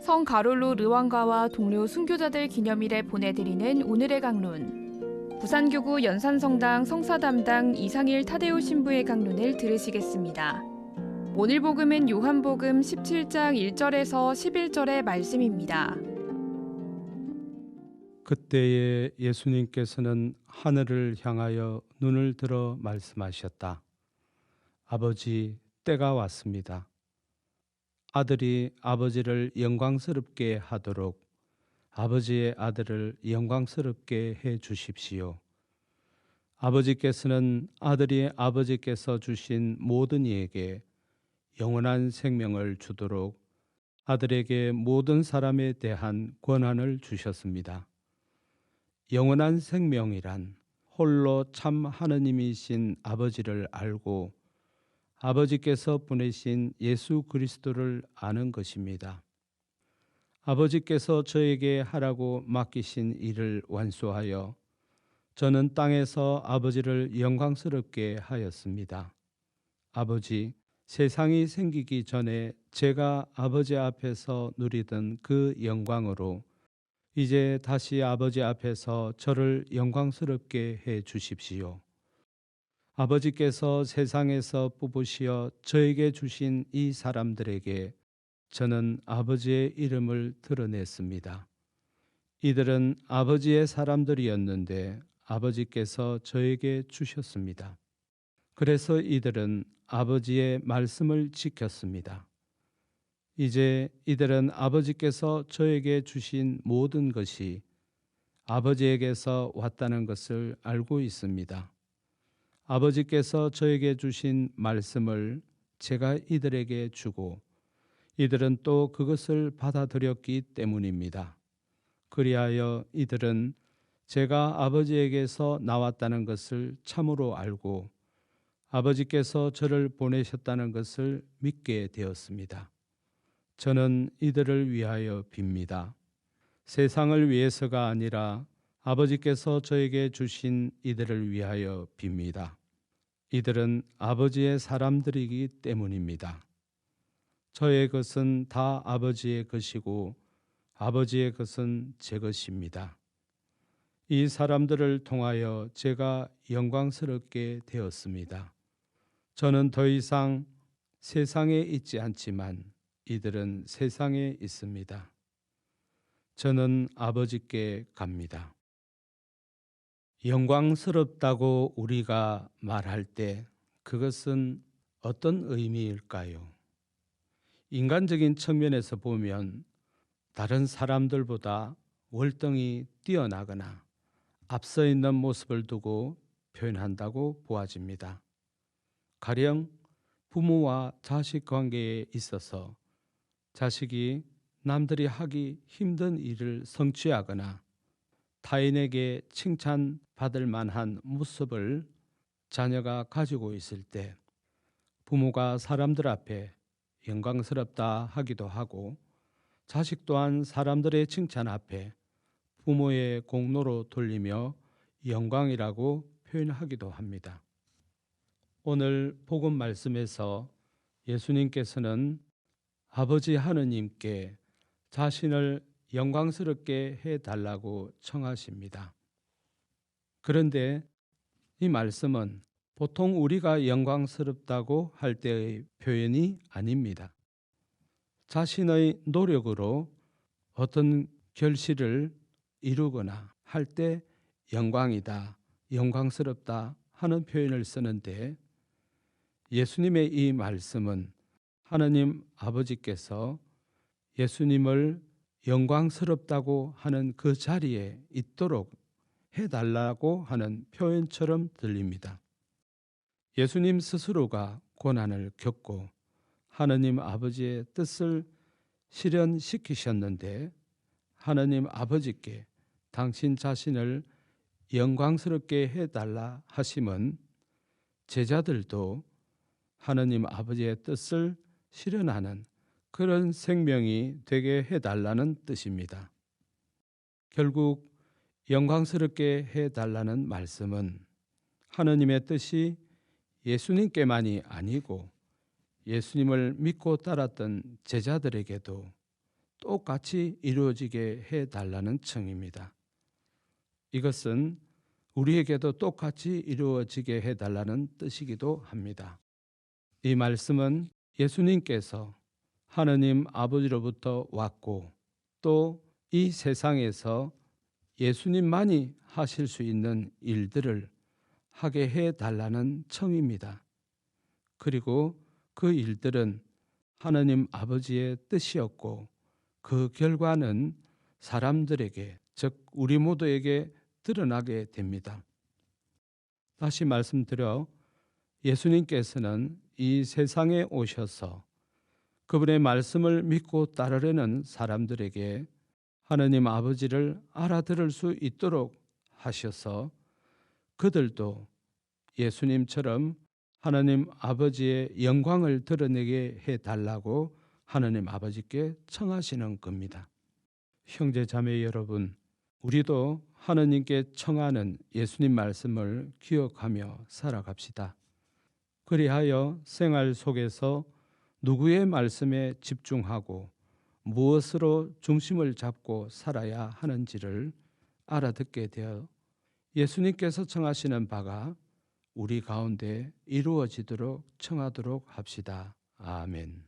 성 가롤로 르왕가와 동료 순교자들 기념일에 보내드리는 오늘의 강론. 부산교구 연산성당 성사담당 이상일 타데오 신부의 강론을 들으시겠습니다. 오늘 복음은 요한복음 17장 1절에서 11절의 말씀입니다. 그때에 예수님께서는 하늘을 향하여 눈을 들어 말씀하셨다. 아버지, 때가 왔습니다. 아들이 아버지를 영광스럽게 하도록 아버지의 아들을 영광스럽게 해 주십시오. 아버지께서는 아들이 아버지께서 주신 모든 이에게 영원한 생명을 주도록 아들에게 모든 사람에 대한 권한을 주셨습니다. 영원한 생명이란 홀로 참 하느님이신 아버지를 알고 아버지께서 보내신 예수 그리스도를 아는 것입니다. 아버지께서 저에게 하라고 맡기신 일을 완수하여 저는 땅에서 아버지를 영광스럽게 하였습니다. 아버지, 세상이 생기기 전에 제가 아버지 앞에서 누리던 그 영광으로 이제 다시 아버지 앞에서 저를 영광스럽게 해 주십시오. 아버지께서 세상에서 뽑으시어 저에게 주신 이 사람들에게 저는 아버지의 이름을 드러냈습니다. 이들은 아버지의 사람들이었는데 아버지께서 저에게 주셨습니다. 그래서 이들은 아버지의 말씀을 지켰습니다. 이제 이들은 아버지께서 저에게 주신 모든 것이 아버지에게서 왔다는 것을 알고 있습니다. 아버지께서 저에게 주신 말씀을 제가 이들에게 주고 이들은 또 그것을 받아들였기 때문입니다. 그리하여 이들은 제가 아버지에게서 나왔다는 것을 참으로 알고 아버지께서 저를 보내셨다는 것을 믿게 되었습니다. 저는 이들을 위하여 빕니다. 세상을 위해서가 아니라 아버지께서 저에게 주신 이들을 위하여 빕니다. 이들은 아버지의 사람들이기 때문입니다. 저의 것은 다 아버지의 것이고 아버지의 것은 제 것입니다. 이 사람들을 통하여 제가 영광스럽게 되었습니다. 저는 더 이상 세상에 있지 않지만 이들은 세상에 있습니다. 저는 아버지께 갑니다. 영광스럽다고 우리가 말할 때 그것은 어떤 의미일까요? 인간적인 측면에서 보면 다른 사람들보다 월등히 뛰어나거나 앞서 있는 모습을 두고 표현한다고 보아집니다. 가령 부모와 자식 관계에 있어서 자식이 남들이 하기 힘든 일을 성취하거나 타인에게 칭찬받을 만한 모습을 자녀가 가지고 있을 때 부모가 사람들 앞에 영광스럽다 하기도 하고 자식 또한 사람들의 칭찬 앞에 부모의 공로로 돌리며 영광이라고 표현하기도 합니다. 오늘 복음 말씀에서 예수님께서는 아버지 하느님께 자신을 영광스럽게 해 달라고 청하십니다. 그런데 이 말씀은 보통 우리가 영광스럽다고 할 때의 표현이 아닙니다. 자신의 노력으로 어떤 결실을 이루거나 할 때 영광이다, 영광스럽다 하는 표현을 쓰는데 예수님의 이 말씀은 하나님 아버지께서 예수님을 영광스럽다고 하는 그 자리에 있도록 해달라고 하는 표현처럼 들립니다. 예수님 스스로가 고난을 겪고 하나님 아버지의 뜻을 실현시키셨는데 하나님 아버지께 당신 자신을 영광스럽게 해달라 하심은 제자들도 하나님 아버지의 뜻을 실현하는 그런 생명이 되게 해달라는 뜻입니다. 결국 영광스럽게 해 달라는 말씀은 하느님의 뜻이 예수님께만이 아니고 예수님을 믿고 따랐던 제자들에게도 똑같이 이루어지게 해 달라는 청입니다. 이것은 우리에게도 똑같이 이루어지게 해 달라는 뜻이기도 합니다. 이 말씀은 예수님께서 하느님 아버지로부터 왔고 또 이 세상에서 예수님만이 하실 수 있는 일들을 하게 해 달라는 청입니다. 그리고 그 일들은 하느님 아버지의 뜻이었고 그 결과는 사람들에게 즉 우리 모두에게 드러나게 됩니다. 다시 말씀드려 예수님께서는 이 세상에 오셔서 그분의 말씀을 믿고 따르려는 사람들에게 하느님 아버지를 알아들을 수 있도록 하셔서 그들도 예수님처럼 하나님 아버지의 영광을 드러내게 해 달라고 하나님 아버지께 청하시는 겁니다. 형제 자매 여러분, 우리도 하느님께 청하는 예수님 말씀을 기억하며 살아갑시다. 그리하여 생활 속에서 누구의 말씀에 집중하고 무엇으로 중심을 잡고 살아야 하는지를 알아듣게 되어 예수님께서 청하시는 바가 우리 가운데 이루어지도록 청하도록 합시다. 아멘.